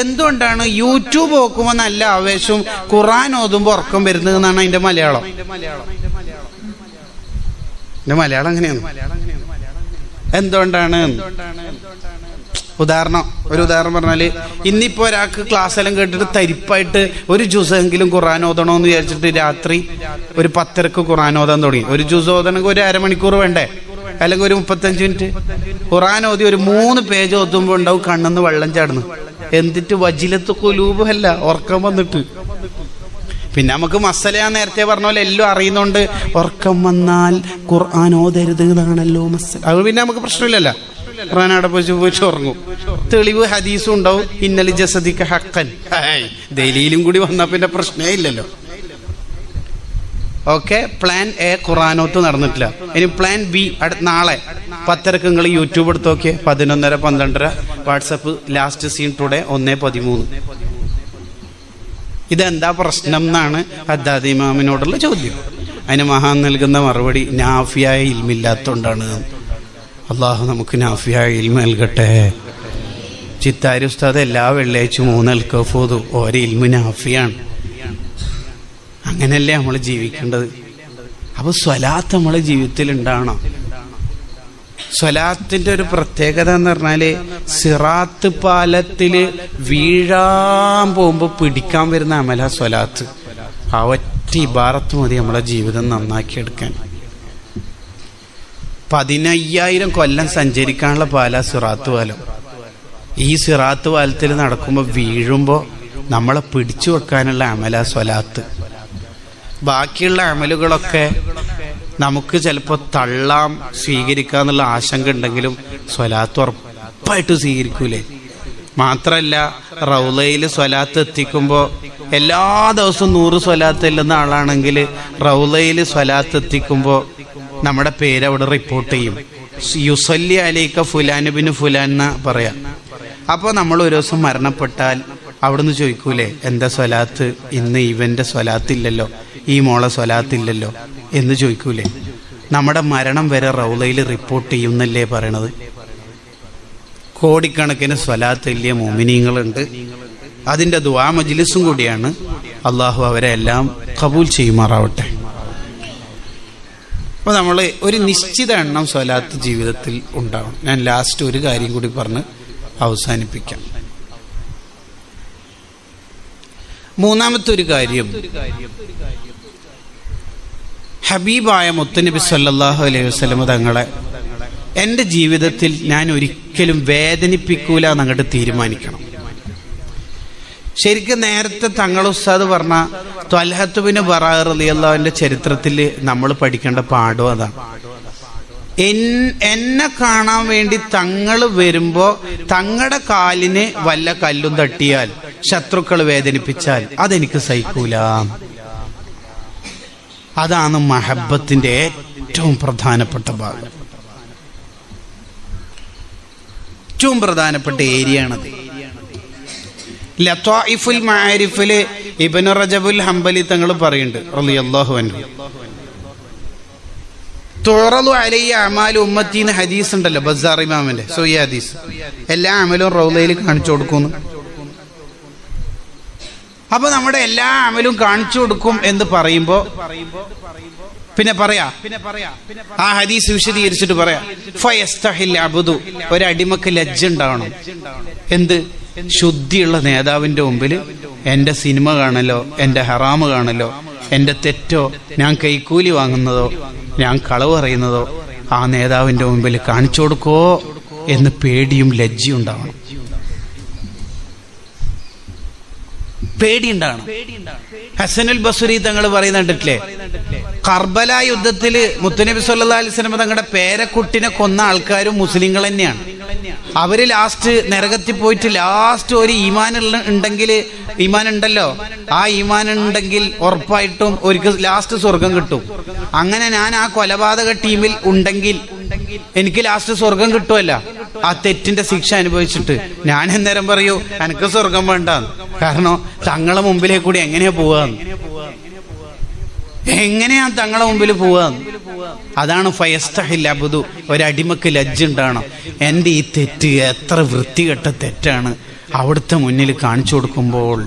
എന്തുകൊണ്ടാണ് യൂട്യൂബ് നോക്കുമ്പോൾ നല്ല ആവേശവും ഖുറാൻ ഓതുമ്പോൾ ഉറക്കം വരുന്നത് എന്നാണ് അതിന്റെ മലയാളം? എന്റെ മലയാളം അങ്ങനെയാണ് എന്തുകൊണ്ടാണ്? ഉദാഹരണം ഒരു ഉദാഹരണം പറഞ്ഞാൽ ഇന്നിപ്പോ ഒരാൾക്ക് ക്ലാസ് എല്ലാം കേട്ടിട്ട് തരിപ്പായിട്ട് ഒരു ജ്യൂസെങ്കിലും ഖുറാൻ എന്ന് വിചാരിച്ചിട്ട് രാത്രി ഒരു പത്തരക്ക് ഖുറാൻ ഓതാൻ തുടങ്ങി. ഒരു ജ്യൂസ് ഓതണമെങ്കിൽ ഒരു അരമണിക്കൂർ വേണ്ടേ? അല്ലെങ്കിൽ ഒരു മുപ്പത്തഞ്ച് മിനിറ്റ്? ഖുറാൻ ഓതി ഒരു മൂന്ന് പേജ് ഓതുമ്പോൾ ഉണ്ടാവും കണ്ണെന്ന് വെള്ളം ചാടുന്നു എന്നിട്ട് വജിലത്ത് കുലൂബ് അല്ല ഉറക്കം വന്നിട്ട്. പിന്നെ നമുക്ക് മസല നേരത്തെ പറഞ്ഞ പോലെ എല്ലാം അറിയുന്നുണ്ട്. ഉറക്കം വന്നാൽ ഖുർആൻ ഓതരുത് എന്നാണല്ലോ മസല അത് പിന്നെ നമുക്ക് പ്രശ്നമില്ലല്ലോ. ഖുർആൻ അവിടെ ഉറങ്ങും. തെളിവ് ഹദീസും ഉണ്ടാവും. ഇന്നലെ ജസദിക്ക് ഹക്കൻ ദലീലും കൂടി വന്നാൽ പിന്നെ പ്രശ്നമേ ഇല്ലല്ലോ. ഓക്കെ പ്ലാൻ എ ഖുറാനോത്ത് നടന്നിട്ടില്ല. ഇനി പ്ലാൻ ബി അടുത്ത നാളെ. പത്തരക്ക് നിങ്ങൾ യൂട്യൂബ് എടുത്ത് നോക്കിയേ. പതിനൊന്നര പന്ത്രണ്ടര. വാട്സപ്പ് ലാസ്റ്റ് സീൻ ടുഡേ ഒന്നേ പതിമൂന്ന്. ഇതെന്താ പ്രശ്നം എന്നാണ് ഹദ്ദാദ് ഇമാമിനോടുള്ള ചോദ്യം. അതിന് മഹാൻ നൽകുന്ന മറുപടി നാഫിയായ ഇൽമില്ലാത്തോണ്ടാണ്. അള്ളാഹു നമുക്ക് നാഫിയായ ഇൽമ നൽകട്ടെ. ചിത്താരി ഉസ്താദ് എല്ലാ വെള്ളിയാഴ്ച മൂന്നൽക്കോ കഫൂതു ഓരോ ഇൽമു നാഫിയാണ്. അങ്ങനെയല്ലേ നമ്മൾ ജീവിക്കേണ്ടത്? അപ്പൊ സ്വലാത്ത് നമ്മളെ ജീവിതത്തിൽ ഉണ്ടാവണം സ്വലാത്തിന്റെ ഒരു പ്രത്യേകത എന്ന് പറഞ്ഞാൽ സിറാത്ത് പാലത്തിൽ വീഴാൻ പോകുമ്പോ പിടിക്കാൻ വരുന്ന അമല സ്വലാത്ത്. ആ ഒറ്റ ഇബാറത്ത് മതി നമ്മളെ ജീവിതം നന്നാക്കിയെടുക്കാൻ. പതിനയ്യായിരം കൊല്ലം സഞ്ചരിക്കാനുള്ള പാല സിറാത്ത് പാലം. ഈ സിറാത്ത് പാലത്തിൽ നടക്കുമ്പോൾ വീഴുമ്പോൾ നമ്മളെ പിടിച്ചു വെക്കാനുള്ള അമല സ്വലാത്ത്. ബാക്കിയുള്ള അമലുകളൊക്കെ നമുക്ക് ചിലപ്പോൾ തള്ളാം സ്വീകരിക്കാന്നുള്ള ആശങ്ക ഉണ്ടെങ്കിലും സ്വലാത്ത് ഉറപ്പായിട്ട് സ്വീകരിക്കൂലേ. മാത്രല്ല റൗലയിൽ സ്വലാത്ത് എത്തിക്കുമ്പോൾ എല്ലാ ദിവസവും നൂറ് സ്വലാത്ത് ഇല്ലെന്ന ആളാണെങ്കിൽ റൗലയിൽ സ്വലാത്ത് എത്തിക്കുമ്പോൾ നമ്മുടെ പേര് അവിടെ റിപ്പോർട്ട് ചെയ്യും. യുസല്ലി അലൈക്ക ഫുലാനുബിന് ഫുലാൻ എന്ന് പറയാം. അപ്പോൾ നമ്മൾ ഒരു ദിവസം മരണപ്പെട്ടാൽ അവിടുന്ന് ചോദിക്കൂലേ എന്താ സ്വലാത്ത്? ഇന്ന് ഇവന്റെ സ്വലാത്ത് ഇല്ലല്ലോ. ഈ മോളെ സ്വലാത്തില്ലല്ലോ എന്ന് ചോദിക്കൂലേ? നമ്മുടെ മരണം വരെ റൗലയിൽ റിപ്പോർട്ട് ചെയ്യുന്നല്ലേ പറയണത്? കോടിക്കണക്കിന് സ്വലാത്ത് ഇല്ലിയ മോമിനിയങ്ങളുണ്ട് അതിന്റെ ദുവാ മജ്ലിസും കൂടിയാണ് അള്ളാഹു അവരെ എല്ലാം കബൂൽ ചെയ്യുമാറാവട്ടെ. അപ്പോൾ നമ്മൾ ഒരു നിശ്ചിത എണ്ണം സ്വലാത്ത് ജീവിതത്തിൽ ഉണ്ടാവണം. ഞാൻ ലാസ്റ്റ് ഒരു കാര്യം കൂടി പറഞ്ഞ് അവസാനിപ്പിക്കാം. മൂന്നാമത്തെ ഒരു കാര്യം. ഹബീബായ മുത്തനബി സല്ലാഹു അലൈഹി വസ്ലമ തങ്ങളെ എന്റെ ജീവിതത്തിൽ ഞാൻ ഒരിക്കലും വേദനിപ്പിക്കൂല എന്നങ്ങോട്ട് തീരുമാനിക്കണം. ശരിക്കും നേരത്തെ തങ്ങൾ ഉസ്താദ് പറഞ്ഞ ത്വൽഹത്തുബിന് ബറാർ അലിയല്ലാവിന്റെ ചരിത്രത്തിൽ നമ്മൾ പഠിക്കേണ്ട പാഠം അതാണ് എന്നെ കാണാൻ വേണ്ടി തങ്ങൾ വരുമ്പോൾ തങ്ങളുടെ കാലിന് വല്ല കല്ലും തട്ടിയാൽ ശത്രുക്കൾ വേദനിപ്പിച്ചാൽ അതെനിക്ക് സഹിക്കൂല. അതാണ് മഹബത്തിന്റെ ഏറ്റവും പ്രധാനപ്പെട്ട ഭാഗം. ഏറ്റവും പ്രധാനപ്പെട്ട ഏരിയ ആണത് ലത്വായിഫുൽ മാരിഫിൽ ഇബനു റജബുൽ ഹംബലി തങ്ങൾ പറയുന്നുണ്ട് റളിയല്ലാഹു അൻഹു. തുറലു അലൈ അമാലു ഉമ്മത്തിന്ന് ഹദീസ് ഉണ്ടല്ലോ ബസാർ ഇമാമിന്റെ സോയ ഹദീസ്. എല്ലാ അമലും റൗലയിൽ കാണിച്ചു കൊടുക്കുന്നു അപ്പൊ നമ്മുടെ എല്ലാ അമലും കാണിച്ചു കൊടുക്കും എന്ന് പറയുമ്പോ പിന്നെ പറയാ പിന്നെ പറയാ ആ ഹദീസ് വിശദീകരിച്ചിട്ട് പറയാ അബുദു ഒരടിമക്ക് ലജ്ജ ഉണ്ടാവണം. എന്ത്? ശുദ്ധിയുള്ള നേതാവിന്റെ മുമ്പിൽ എന്റെ സിനിമ കാണലോ എന്റെ ഹറാമ് കാണലോ എന്റെ തെറ്റോ ഞാൻ കൈക്കൂലി വാങ്ങുന്നതോ ഞാൻ കളവ് പറയുന്നതോ ആ നേതാവിന്റെ മുമ്പിൽ കാണിച്ചു കൊടുക്കോ എന്ന് പേടിയും ലജ്ജയും ഉണ്ടാവണം. പേടിയുണ്ടാകണം. ഹസനുൽ ബസുരി തങ്ങൾ പറയുന്നുണ്ടല്ലേ കർബല യുദ്ധത്തിൽ മുത്തനബി സല്ലാ അലിസ്ലമ തങ്ങളുടെ പേരക്കുട്ടിനെ കൊന്ന ആൾക്കാരും മുസ്ലിങ്ങൾ തന്നെയാണ്. അവർ ലാസ്റ്റ് നരകത്തിൽ പോയിട്ട് ലാസ്റ്റ് ഒരു ഈമാൻ ഉണ്ടെങ്കിൽ ഈമാൻ ഉണ്ടല്ലോ. ആ ഈമാൻ ഉണ്ടെങ്കിൽ ഉറപ്പായിട്ടും ഒരിക്കൽ ലാസ്റ്റ് സ്വർഗം കിട്ടും. അങ്ങനെ ഞാൻ ആ കൊലപാതക ടീമിൽ ഉണ്ടെങ്കിൽ എനിക്ക് ലാസ്റ്റ് സ്വർഗം കിട്ടുമല്ല. ആ തെറ്റിന്റെ ശിക്ഷ അനുഭവിച്ചിട്ട് ഞാൻ എന്നേരം പറയൂ എനിക്ക് സ്വർഗം വേണ്ട കാരണം തങ്ങളെ മുമ്പിലേ കൂടി എങ്ങനെയാ പോവാന്ന് എങ്ങനെയാ തങ്ങളെ മുമ്പിൽ പോവാന്ന് അതാണ് ഫയസ്തഹിൽ അബുദു. ഒരടിമക്ക് ലജ്ജ ഉണ്ടാണ് എന്റെ ഈ തെറ്റ് എത്ര വൃത്തികെട്ട തെറ്റാണ്. അവിടുത്തെ മുന്നിൽ കാണിച്ചു കൊടുക്കുമ്പോൾ.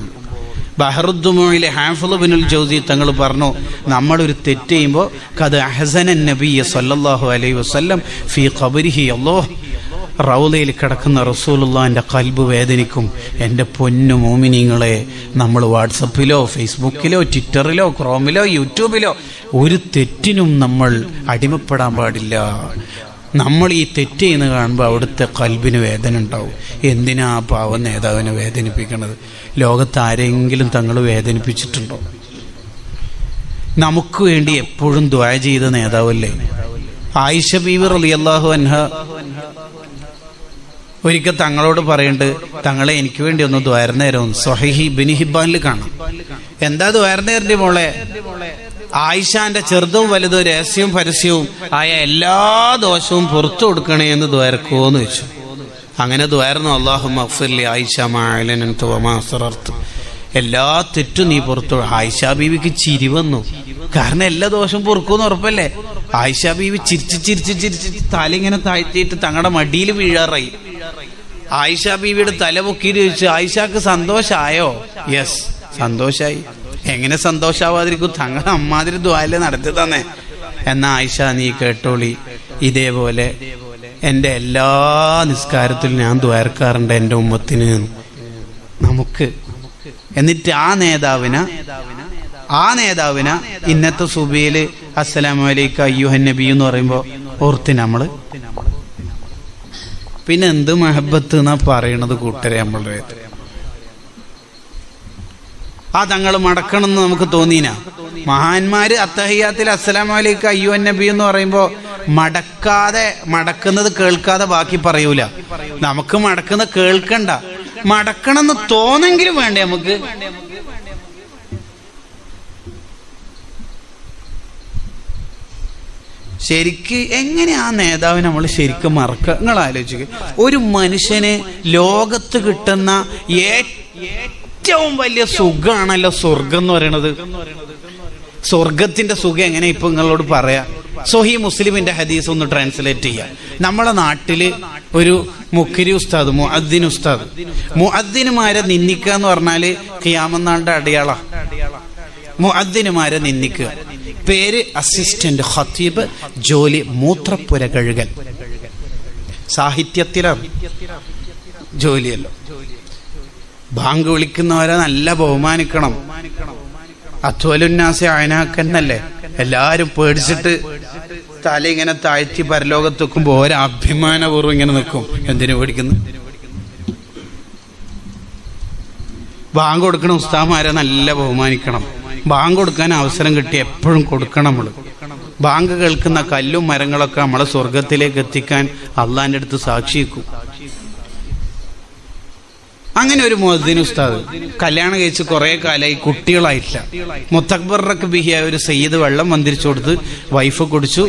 ബഹറുദ്ദുമോയിലെ ഹാഫുൽ ബിനുൽ ജൗസി തങ്ങൾ പറഞ്ഞു നമ്മളൊരു തെറ്റ് ചെയ്യുമ്പോൾ കത് അഹസനൻ നബിയ സല്ലല്ലാഹു അലൈഹി വസല്ലം ഫി ഖബരിഹി അല്ലാഹ്. റൗലയിൽ കിടക്കുന്ന റസൂലുള്ളാന്റെ കൽബ് വേദനിക്കും. എന്റെ പൊന്നു മോമിനിങ്ങളെ നമ്മൾ വാട്സപ്പിലോ ഫേസ്ബുക്കിലോ ട്വിറ്ററിലോ ക്രോമിലോ യൂട്യൂബിലോ ഒരു തെറ്റിനും നമ്മൾ അടിമപ്പെടാൻ പാടില്ല. നമ്മൾ ഈ തെറ്റ് ചെയ്യുന്ന കാണുമ്പോൾ അവിടുത്തെ കൽബിന് വേദന ഉണ്ടാവും എന്തിനാ ആ പാവം നേതാവിനെ വേദനിപ്പിക്കണത്? ലോകത്ത് ആരെങ്കിലും തങ്ങൾ വേദനിപ്പിച്ചിട്ടുണ്ടോ? നമുക്ക് വേണ്ടി എപ്പോഴും ദ്വായ ചെയ്ത നേതാവല്ലേ? ആയിഷ ബീവർ അലി അള്ളാഹു അൻഹ ഒരിക്കൽ തങ്ങളോട് പറയുന്നുണ്ട് തങ്ങളെ എനിക്ക് വേണ്ടി ഒന്ന് ദ്വാരനേരം സൊഹി ബിനിഹിബാനിൽ കാണാം എന്താ ദ്വാരനേരന്റെ മോളെ? ആയിഷാന്റെ ചെറുതും വലുതും രഹസ്യവും പരസ്യവും ആയ എല്ലാ ദോഷവും പുറത്തു കൊടുക്കണേ എന്ന് ദ്വാരക്കോന്ന് വെച്ചു അങ്ങനെ ദ്വാരന്നു അള്ളാഹു മഫ്ലി ആയിഷ മാലനർത്ത് എല്ലാ തെറ്റും നീ പുറത്തു ആയിഷ ബീവിക്ക് ചിരി വന്നു. കാരണം എല്ലാ ദോഷവും പൊറുക്കൂന്ന് ഉറപ്പല്ലേ? ആയിഷ ബീവി ചിരിച്ച് ചിരിച്ച് ചിരിച്ച് തല ഇങ്ങനെ താഴ്ത്തിയിട്ട് തങ്ങളുടെ മടിയിൽ വീഴാറായി. ആയിഷ ബീവിയുടെ തല പൊക്കിയിട്ട് ചോദിച്ചു ആയിഷക്ക് സന്തോഷായോ? യെസ് സന്തോഷായി. എങ്ങനെ സന്തോഷാവാതിരിക്കും? തങ്ങളെ അമ്മാതിരി ദ്വാല നടത്തി തന്നെ എന്നാ ആയിഷ നീ കേട്ടോളി. ഇതേപോലെ എന്റെ എല്ലാ നിസ്കാരത്തിലും ഞാൻ ദ്വാരക്കാറുണ്ട് എന്റെ ഉമ്മത്തിന്. നമുക്ക് എന്നിട്ട് ആ നേതാവിന് ആ നേതാവിന് ഇന്നത്തെ സുബിയിൽ അസ്സലാമു അലൈക്കും അയ്യുഹൻ നബി എന്ന് പറയുമ്പോ ഓർത്തി നമ്മൾ പിന്നെ എന്ത് മഹബത്ത് എന്നാ പറയണത് കൂട്ടരെ നമ്മളുടെ ആ തങ്ങൾ മടക്കണം എന്ന് നമുക്ക് തോന്നീന. മഹാന്മാര് അത്തഹയ്യാത്തിൽ അസ്സലാം വലൈക്ക് അയ്യോ നബി എന്ന് പറയുമ്പോ മടക്കാതെ മടക്കുന്നത് കേൾക്കാതെ ബാക്കി പറയൂല. നമുക്ക് മടക്കുന്ന കേൾക്കണ്ട. മടക്കണം എന്ന് തോന്നെങ്കിലും വേണ്ടേ നമുക്ക്? ശരിക്ക് എങ്ങനെ ആ നേതാവ് നമ്മൾ ശരിക്കും മറക്കുക? നിങ്ങൾ ആലോചിക്കുക ഒരു മനുഷ്യന് ലോകത്ത് കിട്ടുന്ന ഏറ്റവും വലിയ സുഖമാണല്ലോ സ്വർഗം എന്ന് പറയണത്. സ്വർഗത്തിന്റെ സുഖം എങ്ങനെ ഇപ്പൊ നിങ്ങളോട് പറയാ? സൊഹി മുസ്ലിമിന്റെ ഹദീസ് ഒന്ന് ട്രാൻസ്ലേറ്റ് ചെയ്യാം. നമ്മളെ നാട്ടിൽ ഒരു മുഖരി ഉസ്താദ് മുഅദ്ദിൻ ഉസ്താദ്. മുഅദ്ദിനുമാരെ നിന്ദിക്കുക എന്ന് പറഞ്ഞാൽ ഖിയാമന്നാളുടെ അടയാള. മുഅദ്ദിനുമാരെ നിന്ദിക്കുക. പേര് അസിസ്റ്റന്റ് ഖത്തീബ് ജോലി മൂത്രപ്പുര കഴുകൽ സാഹിത്യത്തിലാണ് ജോലിയല്ലോ. ബാങ്ക് വിളിക്കുന്നവരെ നല്ല ബഹുമാനിക്കണം. അത്വലുന്നാസെ അയനാക്കന്നല്ലേ? എല്ലാരും പേടിച്ചിട്ട് തല ഇങ്ങനെ താഴ്ത്തി പരലോകത്ത് വെക്കുമ്പോ ഓരോ അഭിമാനപൂർവം ഇങ്ങനെ നിൽക്കും. എന്തിനു പേടിക്കുന്നു? ബാങ്ക് കൊടുക്കണ ഉസ്താമാരെ നല്ല ബഹുമാനിക്കണം. ബാങ്ക് കൊടുക്കാൻ അവസരം കിട്ടി എപ്പോഴും കൊടുക്കണം നമ്മൾ ബാങ്ക് കേൾക്കുന്ന കല്ലും മരങ്ങളൊക്കെ നമ്മളെ സ്വർഗത്തിലേക്ക് എത്തിക്കാൻ അള്ളാന്റെ അടുത്ത് സാക്ഷിക്കും. അങ്ങനെ ഒരു മുഹദ്ദീൻ ഉസ്താദ് കല്യാണം കഴിച്ച് കുറെ കാലമായി കുട്ടികളായിട്ടില്ല. മുത്തക്ബറക്ക് ബിഹിയായ ഒരു സയ്യിദ് വെള്ളം മന്ദിരിച്ചു കൊടുത്ത് വൈഫ് കുടിച്ചു.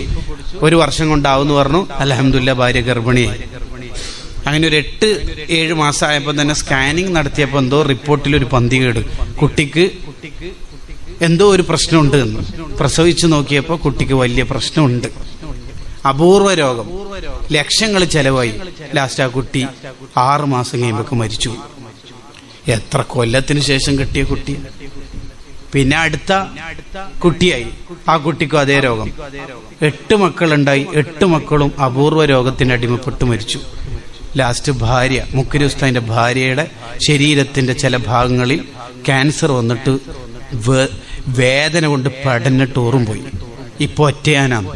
ഒരു വർഷം കൊണ്ടാവുമെന്ന് പറഞ്ഞു അലഹമുല്ല ഭാര്യ ഗർഭിണിയായി. അങ്ങനെ ഒരു എട്ട് ഏഴ് മാസമായപ്പോൾ തന്നെ സ്കാനിങ് നടത്തിയപ്പോൾ എന്തോ റിപ്പോർട്ടിൽ ഒരു പന്തി പന്തികേട്. കുട്ടിക്ക് എന്തോ ഒരു പ്രശ്നമുണ്ട് എന്ന്. പ്രസവിച്ചു നോക്കിയപ്പോൾ കുട്ടിക്ക് വലിയ പ്രശ്നമുണ്ട്. അപൂർവ രോഗം. ലക്ഷങ്ങൾ ചെലവായി. ലാസ്റ്റ് ആ കുട്ടി ആറു മാസം കഴിയുമ്പോൾ മരിച്ചു. എത്ര കൊല്ലത്തിന് ശേഷം കിട്ടിയ കുട്ടി? പിന്നെ അടുത്ത കുട്ടിയായി. ആ കുട്ടിക്കും അതേ രോഗം. എട്ട് മക്കളുണ്ടായി. എട്ട് മക്കളും അപൂർവ രോഗത്തിന് അടിമപ്പെട്ട് മരിച്ചു. ലാസ്റ്റ് ഭാര്യ മുക്കുരുസ്താന്റെ ഭാര്യയുടെ ശരീരത്തിന്റെ ചില ഭാഗങ്ങളിൽ ക്യാൻസർ വന്നിട്ട് വേദന കൊണ്ട് പടന്നിട്ട് ടൂറും പോയി. ഇപ്പൊ ഒറ്റയാനാണ്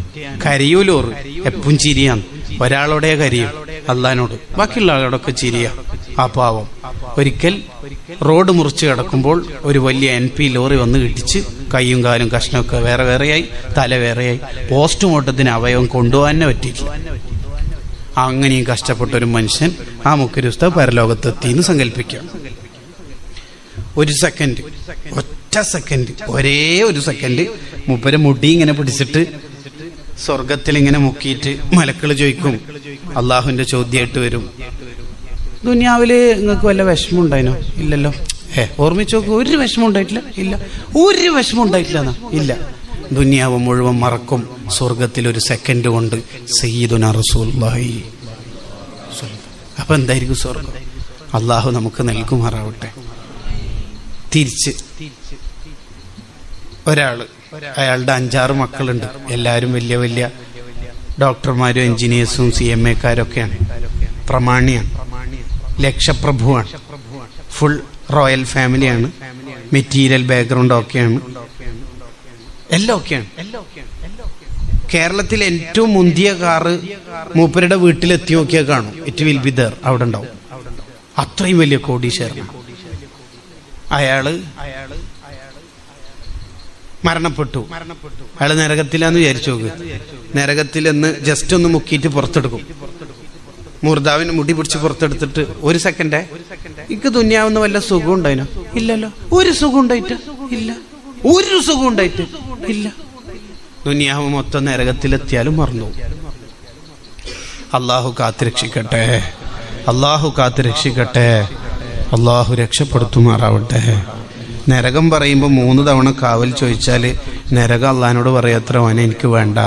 കരയൂലോറ് എപ്പും ചിരിയാന്ന് ഒരാളോടെ കരിയും അള്ളഹാനോട് ബാക്കിയുള്ള ആളോടൊക്കെ ചിരിയ. ആ പാവം. ഒരിക്കൽ റോഡ് മുറിച്ച് കിടക്കുമ്പോൾ ഒരു വലിയ എൻ പി ലോറി വന്ന് ഇടിച്ച് കയ്യും കാലും കഷ്ണമൊക്കെ വേറെ വേറെയായി തല വേറെയായി. പോസ്റ്റ്മോർട്ടത്തിന് അവയവം കൊണ്ടുപോകാൻ തന്നെ പറ്റിയിട്ടില്ല. അങ്ങനെയും കഷ്ടപ്പെട്ട ഒരു മനുഷ്യൻ ആ മുഖരുസ്ത പരലോകത്തെത്തിന്ന് സങ്കല്പിക്കാം. ഒരു സെക്കൻഡ് ഒറ്റ സെക്കൻഡ് ഒരേ ഒരു സെക്കൻഡ് മുപ്പരെ മുടി ഇങ്ങനെ പിടിച്ചിട്ട് സ്വർഗത്തിൽ ഇങ്ങനെ മുക്കിയിട്ട് മലക്കൾ ചോദിക്കും അള്ളാഹുവിന്റെ ചോദ്യമായിട്ട് വരും. ദുനിയാവിൽ നിങ്ങൾക്ക് വല്ല വിഷമം ഉണ്ടായിനോ? ഇല്ലല്ലോ. ഏ ഓർമ്മിച്ച് നോക്കും ഒരു വിഷമം ഉണ്ടായിട്ടില്ല? ഇല്ല. ഒരു വിഷമം ഉണ്ടായിട്ടില്ല ഇല്ല. ദുനിയാവ് മുഴുവൻ മറക്കും സ്വർഗത്തിൽ ഒരു സെക്കൻഡ് കൊണ്ട്. സയ്യിദുന റസൂലുള്ളാഹി. അപ്പൊ എന്തായിരിക്കും സ്വർഗം അള്ളാഹു നമുക്ക് നൽകുമാറാവട്ടെ. തിരിച്ച് ഒരാൾ. അയാളുടെ അഞ്ചാറ് മക്കളുണ്ട്. എല്ലാവരും വലിയ വലിയ ഡോക്ടർമാരും എഞ്ചിനീയേഴ്സും സി എം എക്കാരൊക്കെയാണ്. പ്രമാണിയാണ്. ലക്ഷപ്രഭുവാണ്. ഫുൾ റോയൽ ഫാമിലിയാണ്. മെറ്റീരിയൽ ബാക്ക്ഗ്രൗണ്ട് ഒക്കെയാണ് എല്ലാം ഒക്കെയാണ് കേരളത്തിൽ ഏറ്റവും മുന്തിയ കാറ് മൂപ്പരുടെ വീട്ടിലെത്തി നോക്കിയാൽ കാണും. ഇറ്റ് വിൽ ബി ദർ അവിടെ ഉണ്ടാവും. അത്രയും വലിയ കോടീശ്വരൻ അയാൾ മരണപ്പെട്ടു. മരണപ്പെട്ടു അയാൾ നരകത്തിലാന്ന് വിചാരിച്ചു നരകത്തിലെന്ന് ജസ്റ്റ് ഒന്ന് മുക്കിയിട്ട് പുറത്തെടുക്കും. മുർദാവിന് മുടി പിടിച്ച് പുറത്തെടുത്തിട്ട് ഒരു സെക്കൻഡേ ഇക്ക് തുന്നിയാവുന്ന വല്ല സുഖം ഉണ്ടായിനോ? ഇല്ലല്ലോ. ഒരു സുഖം ഉണ്ടായിട്ട്? ഇല്ല. ഒരു സുഖം ഉണ്ടായിട്ട്? ഇല്ല. ദുനിയാവ് മൊത്തം നരകത്തിലെത്തിയാലും മറന്നു. അള്ളാഹു കാത്തുരക്ഷിക്കട്ടെ അള്ളാഹു കാത്തുരക്ഷിക്കട്ടെ അള്ളാഹു രക്ഷപ്പെടുത്തുമാറാവട്ടെ. നരകം പറയുമ്പോൾ മൂന്ന് തവണ കാവൽ ചോദിച്ചാൽ നരകം അള്ളഹാനോട് പറയത്ര ഓനെ എനിക്ക് വേണ്ട.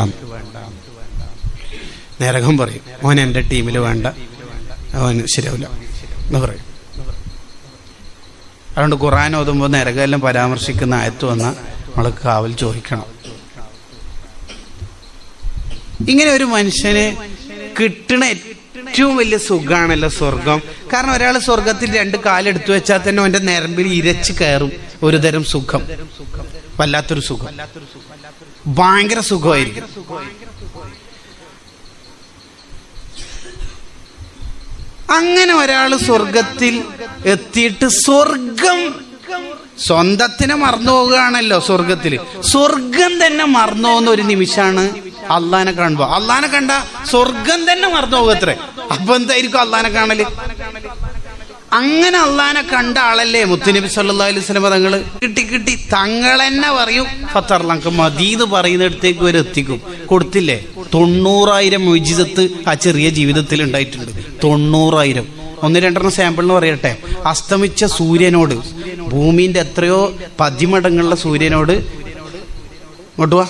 നരകം പറയും ഓൻ എന്റെ ടീമിൽ വേണ്ട. ഓൻ ശരിയാവില്ല. എന്ന് പറയും. അതുകൊണ്ട് ഖുറാൻ ഓതുമ്പോൾ നരകമെല്ലാം പരാമർശിക്കുന്ന ആയത്ത് വന്ന നമ്മൾ കാവൽ ചോദിക്കണം. ഇങ്ങനെ ഒരു മനുഷ്യന് കിട്ടണ ഏറ്റവും വലിയ സുഖമാണല്ലോ സ്വർഗം. കാരണം ഒരാൾ സ്വർഗത്തിൽ രണ്ട് കാലെടുത്തു വെച്ചാൽ തന്നെ അവന്റെ നരമ്പിൽ ഇരച്ച് കയറും. ഒരു തരം സുഖം. വല്ലാത്തൊരു സുഖം. ഭയങ്കര സുഖമായിരിക്കും. അങ്ങനെ ഒരാൾ സ്വർഗത്തിൽ എത്തിയിട്ട് സ്വർഗം സ്വന്തത്തിനെ മറന്നു പോവുകയാണല്ലോ സ്വർഗത്തിൽ സ്വർഗം തന്നെ മറന്നു പോകുന്ന ഒരു നിമിഷമാണ് അള്ളാനെ കാണുമ്പോ. അള്ളാനെ കണ്ട സ്വർഗം തന്നെ മറന്നു പോകത്രേ അപ്പൊ എന്തായിരിക്കും അള്ളാനെ കാണൽ? അങ്ങനെ അള്ളാനെ കണ്ട ആളല്ലേ മുത്തുനബി സല്ലാ അലൈഹി തങ്ങൾ? കിട്ടി കിട്ടി. തങ്ങളെന്നെ പറയും ഫത്തർലങ്ക് മതീന്ന് പറയുന്നിടത്തേക്ക് വരെ എത്തിക്കും. കൊടുത്തില്ലേ? തൊണ്ണൂറായിരം മുജിതത്ത് ആ ചെറിയ ജീവിതത്തിൽ ഉണ്ടായിട്ടുണ്ട്. തൊണ്ണൂറായിരം. ഒന്ന് രണ്ടെണ്ണം സാമ്പിളിന് പറയട്ടെ. അസ്തമിച്ച സൂര്യനോട് ഭൂമിന്റെ എത്രയോ പതിമടങ്ങുള്ള സൂര്യനോട് ഇങ്ങോട്ട് വാ.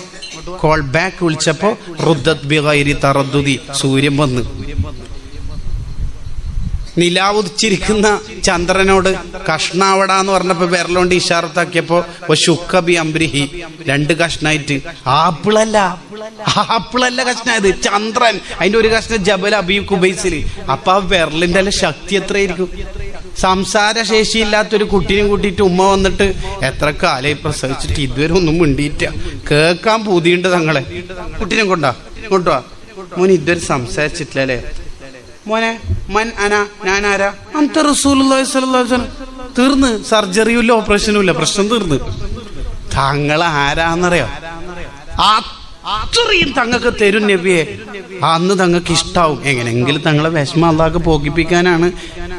കോൾ ബാക്ക് വിളിച്ചപ്പോ റുദ്ദത് ബിഗൈരി തറദ്ദുതി സൂര്യൻ വന്ന്. നിലാവുദിച്ചിരിക്കുന്ന ചന്ദ്രനോട് കഷ്ണാവട എന്ന് പറഞ്ഞപ്പോ വിരലോണ്ട് ഇഷാറത്താക്കിയപ്പോ ശുക്കബി അംബ്രിഹി. രണ്ട് കഷ്ണായിട്ട്. ആപ്പിളല്ല. ആപ്പിളല്ല കഷ്ണായത്. ചന്ദ്രൻ. അതിന്റെ ഒരു കഷ്ണം ജബൽ അബി കുബൈസിൽ അപ്പൊ ആ വിരലിന്റെ അല്ല ശക്തി എത്രയായിരിക്കും? സംസാര ശേഷിയില്ലാത്തൊരു കുട്ടീനെ കൂട്ടിയിട്ട് ഉമ്മ വന്നിട്ട് എത്ര കാലായി പ്രസവിച്ചിട്ട് ഇതുവരെ ഒന്നും മിണ്ടിയിട്ട? കേൾക്കാൻ പൂതിയുണ്ട് തങ്ങളെ. കുട്ടീനെ കൊണ്ടാ? കൊണ്ടുവാ മോൻ ഇതുവരെ സംസാരിച്ചിട്ടില്ല അല്ലേ മോനെ മൻ അന ഞാനാരാ അന്ത വസല്ലം. തീർന്ന്. സർജറിയും ഇല്ല ഓപ്പറേഷനും ഇല്ല പ്രശ്നം തീർന്ന്. തങ്ങൾ ആരാന്നറിയോ? അത്രയും തങ്ങൾക്ക് തരും നബിയെ. അന്ന് തങ്ങൾക്ക് ഇഷ്ടാവും. എങ്ങനെങ്കിലും തങ്ങളെ വിഷമം അള്ളാഹ്ക്ക് പോകിപ്പിക്കാനാണ്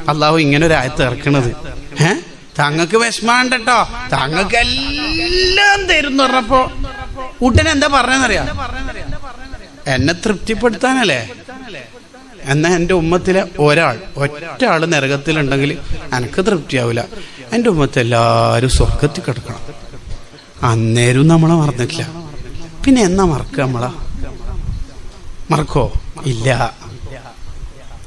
അള്ളാഹു ഇങ്ങനെ ഒരു ആയത്ത് ഇറക്കണത്. ഏഹ് തങ്ങൾക്ക് വിഷമാണ്ടോ തങ്ങൾക്ക് എല്ലാം തരും പറഞ്ഞപ്പോ ഉടനെ എന്താ പറഞ്ഞെന്നറിയാം എന്നെ തൃപ്തിപ്പെടുത്താനല്ലേ? എന്നാൽ എന്റെ ഉമ്മത്തിലെ ഒരാൾ ഒറ്റ ആൾ നരകത്തിലുണ്ടെങ്കിൽ എനിക്ക് തൃപ്തിയാവില്ല എന്റെ ഉമ്മത്തെ എല്ലാവരും സ്വർഗത്തിൽ കിടക്കണം. അന്നേരവും നമ്മളെ മറന്നിട്ടില്ല. പിന്നെ എന്നാ മറക്കുക നമ്മളാ? മറക്കോ? ഇല്ല.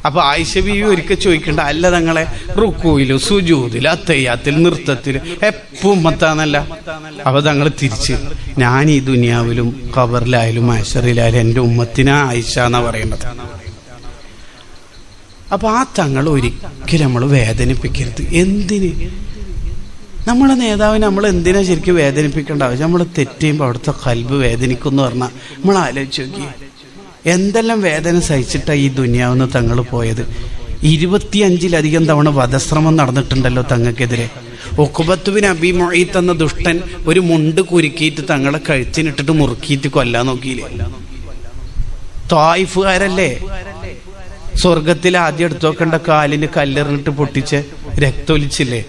അപ്പൊ ആയിഷ ഒരിക്കൽ ചോദിക്കണ്ട അല്ല തങ്ങളെ റുക്കൂയിലും സുജൂതിലും അത്തയ്യാത്തിൽ നൃത്തത്തിൽ എപ്പും മത്താന്നല്ല അപ്പൊ തങ്ങൾ തിരിച്ച് ഞാൻ ഈ ദുനിയാവിലും കബറിലായാലും ആശറിലായാലും എന്റെ ഉമ്മത്തിനാ ആയിഷ എന്നാ പറയേണ്ടത് അപ്പൊ ആ തങ്ങൾ ഒരിക്കലും നമ്മൾ വേദനിപ്പിക്കരുത്. എന്തിന്? നമ്മളെ നേതാവിനെ നമ്മൾ എന്തിനാ ശരിക്കും വേദനിപ്പിക്കേണ്ട ആവശ്യം? നമ്മൾ തെറ്റുമ്പോൾ അവിടുത്തെ കൽബ് വേദനിക്കും എന്ന് പറഞ്ഞാൽ നമ്മൾ ആലോചിച്ച് നോക്കി. എന്തെല്ലാം വേദന സഹിച്ചിട്ടാണ് ഈ ദുനിയാവെന്ന് തങ്ങൾ പോയത്? ഇരുപത്തിയഞ്ചിലധികം തവണ വധശ്രമം നടന്നിട്ടുണ്ടല്ലോ തങ്ങൾക്കെതിരെ. ഒക്കുബത്തുവിന് അബിമൊഴീത്ത് എന്ന ദുഷ്ടൻ ഒരു മുണ്ട് കുരുക്കിയിട്ട് തങ്ങളെ കഴുത്തിനിട്ടിട്ട് മുറുക്കിയിട്ട് കൊല്ലാൻ നോക്കിയില്ലേ? തായിഫുകാരല്ലേ? സ്വർഗത്തിൽ ആദ്യം എടുത്തു നോക്കേണ്ട കാലിന് കല്ലെറിഞ്ഞിട്ട് പൊട്ടിച്ച് രക്തൊലിച്ചില്ലേ?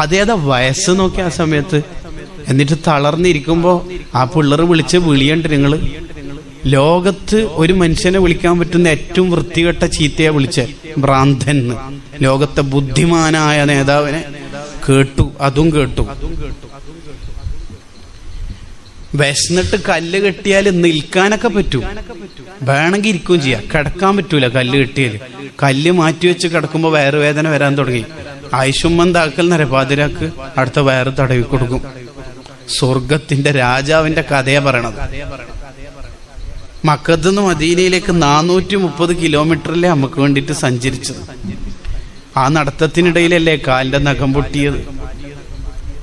അതേതാ വയസ്സ് നോക്കി ആ സമയത്ത്. എന്നിട്ട് തളർന്നിരിക്കുമ്പോ ആ പിള്ളേർ വിളിച്ച് വിളിയണ്ട് നിങ്ങൾ ലോകത്ത് ഒരു മനുഷ്യനെ വിളിക്കാൻ പറ്റുന്ന ഏറ്റവും വൃത്തികെട്ട ചീത്തയെ വിളിച്ച് ഭ്രാന്തൻ ലോകത്തെ ബുദ്ധിമാനായ നേതാവിനെ കേട്ടു അതും കേട്ടു. വിശന്നിട്ട് കല്ല് കെട്ടിയാൽ നിൽക്കാനൊക്കെ പറ്റും. വേണമെങ്കിൽ ഇരിക്കുകയും ചെയ്യാം. കിടക്കാൻ പറ്റൂല കല്ല് കെട്ടിയാൽ കല്ല് മാറ്റി വെച്ച് കിടക്കുമ്പോൾ വയറുവേദന വരാൻ തുടങ്ങി. ആയുഷുമ്മന്താക്കൽ നിറയെ പാതിരാക്ക് അടുത്ത വയറ് തടവി കൊടുക്കും. സ്വർഗത്തിന്റെ രാജാവിന്റെ കഥയാ പറയണത്. മക്കത്ത് നിന്ന് മദീനയിലേക്ക് നാനൂറ്റി മുപ്പത് കിലോമീറ്ററിലെ നമുക്ക് വേണ്ടിയിട്ട് സഞ്ചരിച്ചത്. ആ നടത്തത്തിനിടയിലല്ലേ കാലിന്റെ നഖം പൊട്ടിയത്.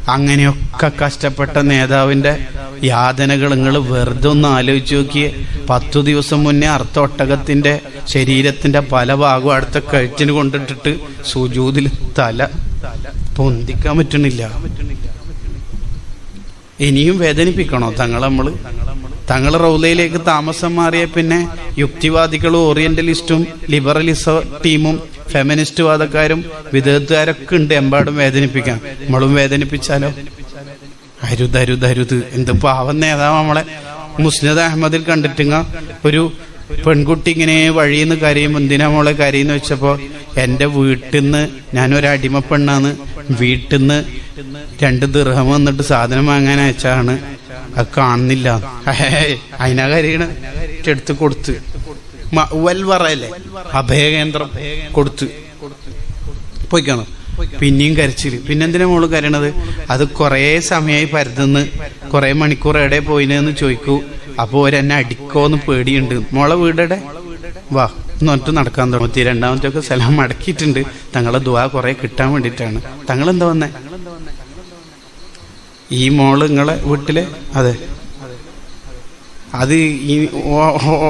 അങ്ങനെയൊക്കെ കഷ്ടപ്പെട്ട നേതാവിന്റെ യാതനകൾ നിങ്ങൾ വെറുതെ ഒന്ന് ആലോചിച്ച് നോക്കിയേ. പത്തു ദിവസം മുന്നേ അർത്ഥ ഒട്ടകത്തിന്റെ ശരീരത്തിന്റെ പല ഭാഗവും അടുത്ത കഴുത്തിന് കൊണ്ടിട്ടിട്ട് സുജൂതിൽ തല പൊന്തിക്കാൻ പറ്റണില്ല. ഇനിയും വേദനിപ്പിക്കണോ തങ്ങളെ നമ്മൾ തങ്ങൾ റൗലയിലേക്ക് താമസം മാറിയ പിന്നെ യുക്തിവാദികളും ഓറിയന്റലിസ്റ്റും ലിബറലിസ ടീമും ഫെമിനിസ്റ്റ് വാദക്കാരും വിദഗ്ധക്കാരൊക്കെ ഉണ്ട്. എമ്പാടും വേദനിപ്പിക്കാം. നമ്മളും വേദനിപ്പിച്ചാലോ? അരുത് അരുത് അരുത് എന്ത് പാവം നേതാവ് നമ്മളെ. മുസ്നദ് അഹമ്മദിൽ കണ്ടിട്ടുങ്ങ. ഒരു പെൺകുട്ടി ഇങ്ങനെ വഴിയിൽ നിന്ന് കരയും. എന്തിനാ മോളെ കരയെന്ന് വെച്ചപ്പോ എന്റെ വീട്ടിൽ നിന്ന് ഞാനൊരു അടിമ പെണ്ണാണ്. വീട്ടിൽ നിന്ന് രണ്ട് ദീർഘം വന്നിട്ട് സാധനം വാങ്ങാൻ അയച്ചാണ്. അത് കാണുന്നില്ല. അതിനാ കരയണ്. എടുത്ത് കൊടുത്ത്. വൽവറയല്ലേ അഭയകേന്ദ്രം കൊടുത്ത്. പോയിക്കാണോ? പിന്നെയും കരച്ചിൽ പിന്നെന്തിനാ മോൾ കരയണത്? അത് കുറേ സമയമായി പരുതെന്ന് കുറേ മണിക്കൂർ എവിടെ പോയിനെന്ന് ചോദിക്കൂ. അപ്പൊ ഒരെന്നെ അടിക്കോന്ന് പേടിയുണ്ട്. മോളെ വീടടെ വാ എന്നിട്ട് നടക്കാൻ തുടങ്ങി. രണ്ടാമത്തെ ഒക്കെ സ്ഥലം മടക്കിയിട്ടുണ്ട്. തങ്ങളെ ദുവാ കുറേ കിട്ടാൻ വേണ്ടിയിട്ടാണ്. തങ്ങൾ എന്താ വന്നേ? ഈ മോൾ നിങ്ങളെ വീട്ടിലെ? അതെ. അത് ഈ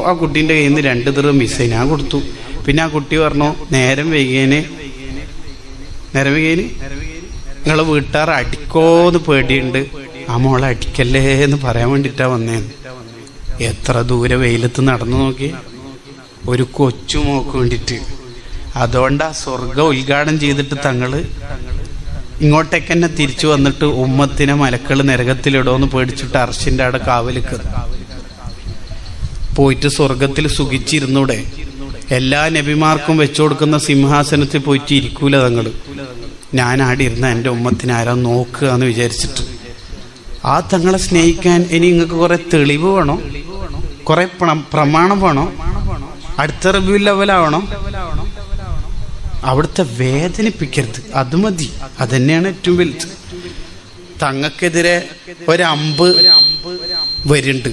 ആ കുട്ടീന്റെ കയ്യിൽ നിന്ന് രണ്ട് തെറ മിസ്സായി. ഞാൻ കൊടുത്തു. പിന്നെ ആ കുട്ടി പറഞ്ഞു നേരം വൈകിയതിന് നേരം വൈകിയതിന് നിങ്ങളെ വീട്ടുകാർ അടിക്കോന്ന് പേടിയുണ്ട്. ആ മോളെ അടിക്കല്ലേ എന്ന് പറയാൻ വേണ്ടിയിട്ടാ വന്നേന്ന്. എത്ര ദൂരെ വെയിലത്ത് നടന്നു നോക്കി. ഒരു കൊച്ചു മോക്ക് വേണ്ടിയിട്ട് അതുകൊണ്ടാ സ്വർഗം ഉദ്ഘാടനം ചെയ്തിട്ട് തങ്ങൾ ഇങ്ങോട്ടേക്ക് തന്നെ തിരിച്ചു വന്നിട്ട് ഉമ്മത്തിനെ മലക്കൾ നരകത്തിലിടോന്ന് പേടിച്ചിട്ട് അർശിന്റെ അവിടെ കാവലിക്ക്. പോയിട്ട് സ്വർഗത്തിൽ സുഖിച്ചിരുന്നൂടെ. എല്ലാ നബിമാർക്കും വെച്ചു കൊടുക്കുന്ന സിംഹാസനത്തിൽ പോയിട്ട് ഇരിക്കൂല തങ്ങൾ. ഇരുന്ന എന്റെ ഉമ്മത്തിനെ ആരാ നോക്കുക എന്ന് വിചാരിച്ചിട്ട്. ആ തങ്ങളെ സ്നേഹിക്കാൻ ഇനി നിങ്ങൾക്ക് കുറെ തെളിവ് വേണോ? കുറെ പ്രമാണം വേണോ? അടുത്ത റിവ്യൂ ലെവലാവണോ അവിടുത്തെ വേദനിപ്പിക്കരുത്. അത് മതി. അതന്നെയാണ് ഏറ്റവും വലുത്. തങ്ങൾക്കെതിരെ ഒരമ്പ് വരുന്നുണ്ട്.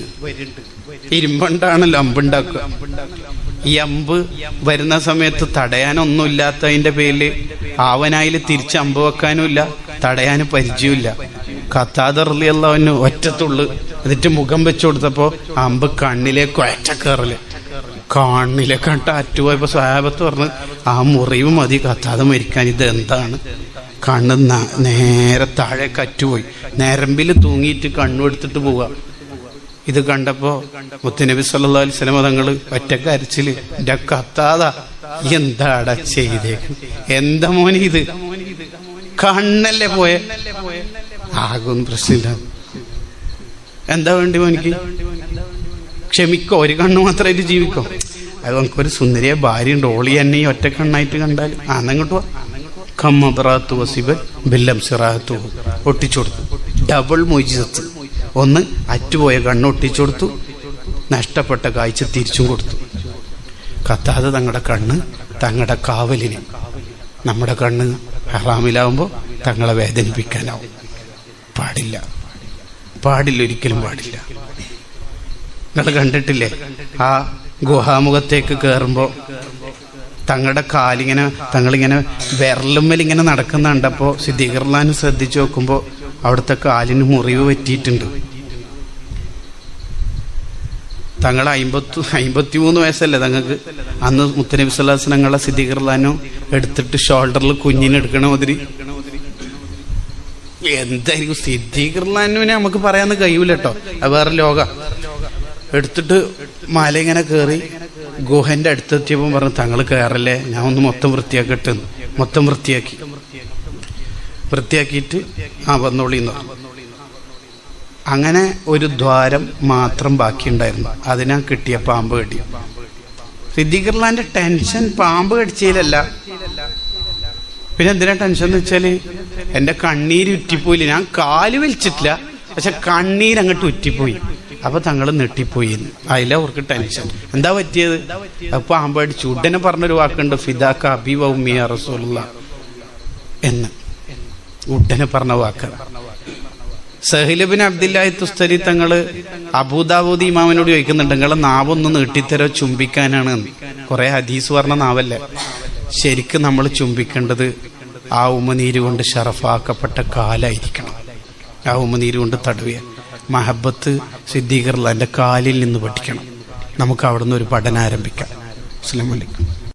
ഇരുമ്പണ്ടാണല്ലോ അമ്പുണ്ടാക്കുക. ഈ അമ്പ് വരുന്ന സമയത്ത് തടയാനൊന്നുമില്ലാത്തതിന്റെ പേരിൽ ആവനായിൽ തിരിച്ച് അമ്പ് വെക്കാനുമില്ല തടയാന് പരിചയമില്ല കത്താതറിയല്ലവന് ഒറ്റത്തുള്ളു. എന്നിട്ട് മുഖം വെച്ചു കൊടുത്തപ്പോ അമ്പ് കണ്ണിലേക്ക് ഒറ്റ കയറൽ കണ്ണിലേക്ക് കണ്ട അറ്റുപോയപ്പോ സ്വയാപത്ത് പറഞ്ഞ് ആ മുറിവ് മതി കത്താതെ മരിക്കാൻ ഇത് എന്താണ്? കണ്ണ് നേരെ താഴെ കറ്റുപോയി നരമ്പിൽ തൂങ്ങിയിട്ട് കണ്ണു എടുത്തിട്ട് പോവുക ഇത് കണ്ടപ്പോ മുത്തുനബി സല്ലാ അലൈഹി സ്വലം ഒറ്റ കരച്ചിൽ എന്റെ കത്താതാ എന്താടാ ചെയ്തേക്കും എന്താ മോനെ ഇത്? കണ്ണല്ലേ പോയ? ആകും പ്രശ്നമില്ല. എന്താ വേണ്ടി മോനിക്ക്? ക്ഷമിക്കോ ഒരു കണ്ണ് മാത്രമായിട്ട് ജീവിക്കോ? അത് നമുക്കൊരു സുന്ദരിയെ ഭാര്യ ഉണ്ട്. ഓളി എന്നെ ഒറ്റ കണ്ണായിട്ട് കണ്ടാൽ അന്നങ്ങോട്ട് കമ്മറാത്തു വസിബൻ ബില്ലം സിറാത്തു ഒട്ടിച്ചു കൊടുത്തു ഡബിൾ മൊയ്ജിസത്ത്. ഒന്ന് അറ്റുപോയ കണ്ണ് ഒട്ടിച്ചു കൊടുത്തു നഷ്ടപ്പെട്ട കാഴ്ച തിരിച്ചും കൊടുത്തു. കത്താതെ തങ്ങളുടെ കണ്ണ് തങ്ങളുടെ കാവലിന്. നമ്മുടെ കണ്ണ് ഹറാമിലാവുമ്പോൾ തങ്ങളെ വേദനിപ്പിക്കാനാവും. പാടില്ല. പാടില്ല ഒരിക്കലും പാടില്ല. നിങ്ങൾ കണ്ടിട്ടില്ലേ? ആ ഗുഹാമുഖത്തേക്ക് കയറുമ്പോൾ തങ്ങളുടെ കാലിങ്ങനെ തങ്ങളിങ്ങനെ വിരലുമ്മൽ ഇങ്ങനെ നടക്കുന്ന കണ്ടപ്പോൾ ശ്രദ്ധിച്ചു നോക്കുമ്പോൾ അവിടുത്തെ കാലിന് മുറിവ് പറ്റിയിട്ടുണ്ട്. തങ്ങൾ അമ്പത്തി അമ്പത്തി മൂന്ന് വയസ്സല്ലേ തങ്ങൾക്ക് അന്ന് മുത്തനബി സ്വലാസ് ഞങ്ങളെ സിദ്ധീകർലാനും എടുത്തിട്ട് ഷോൾഡറിൽ കുഞ്ഞിനെ എടുക്കണ മാതിരി. എന്തായിരിക്കും? സിദ്ധീകർലാനുവിനെ നമുക്ക് പറയാന്ന് കഴിയൂല കേട്ടോ. അത് വേറെ ലോക. എടുത്തിട്ട് മല ഇങ്ങനെ കയറി ഗുഹന്റെ അടുത്തെത്തിയപ്പോൾ പറഞ്ഞു തങ്ങൾ കയറല്ലേ ഞാൻ ഒന്ന് മൊത്തം വൃത്തിയാക്കിട്ടെന്ന്. മൊത്തം വൃത്തിയാക്കി. വൃത്തിയാക്കിയിട്ട് ആ വന്നോളിന്ന് പറഞ്ഞു. അങ്ങനെ ഒരു ദ്വാരം മാത്രം ബാക്കിയുണ്ടായിരുന്നു. അതിനാ കിട്ടിയ പാമ്പ് കടി. സിദ്ദീഖർലാന്റെ ടെൻഷൻ പാമ്പ് കടിച്ചതിലല്ല. പിന്നെ എന്തിനാ ടെൻഷൻ എന്ന് വെച്ചാൽ എന്റെ കണ്ണീര് ഉറ്റിപ്പോയില്ല. ഞാൻ കാൽ വലിച്ചിട്ടില്ല. പക്ഷെ കണ്ണീര് അങ്ങോട്ട് ഉറ്റിപ്പോയി. അപ്പൊ തങ്ങൾ നെട്ടിപ്പോയി അതിലെ അവർക്ക് ടെൻഷൻ. എന്താ പറ്റിയത്? അപ്പൊ ആമ്പടിച്ചു ഉടനെ പറഞ്ഞൊരു വാക്കുണ്ട്. ഫിദാക്ക അബി വൗമിയ റസൂലുള്ള എന്ന്. ഉടനെ പറഞ്ഞ വാക്ക്. സഹിലബിൻ അബ്ദുല്ലാഹി തുസ്തരി തങ്ങൾ അബൂദാബൂദി ഇമാമിനോട് ചോദിക്കുന്നുണ്ട് നിങ്ങളെ നാവൊന്ന് നീട്ടിത്തരോ ചുംബിക്കാനാണ്. കുറെ ഹദീസ് പറഞ്ഞ നാവല്ലേ? ശരിക്കും നമ്മൾ ചുംബിക്കേണ്ടത് ആ ഉമനീര് കൊണ്ട് ഷറഫാക്കപ്പെട്ട കാലായിരിക്കണം. ആ ഉമനീര് കൊണ്ട് തടവിയ. മഹബത്ത് സിദ്ധീകരണം എന്റെ കാലിൽ നിന്ന് പഠിക്കണം. നമുക്ക് അവിടുന്ന് ഒരു പഠനം ആരംഭിക്കാം. അസ്സാം വലൈക്കും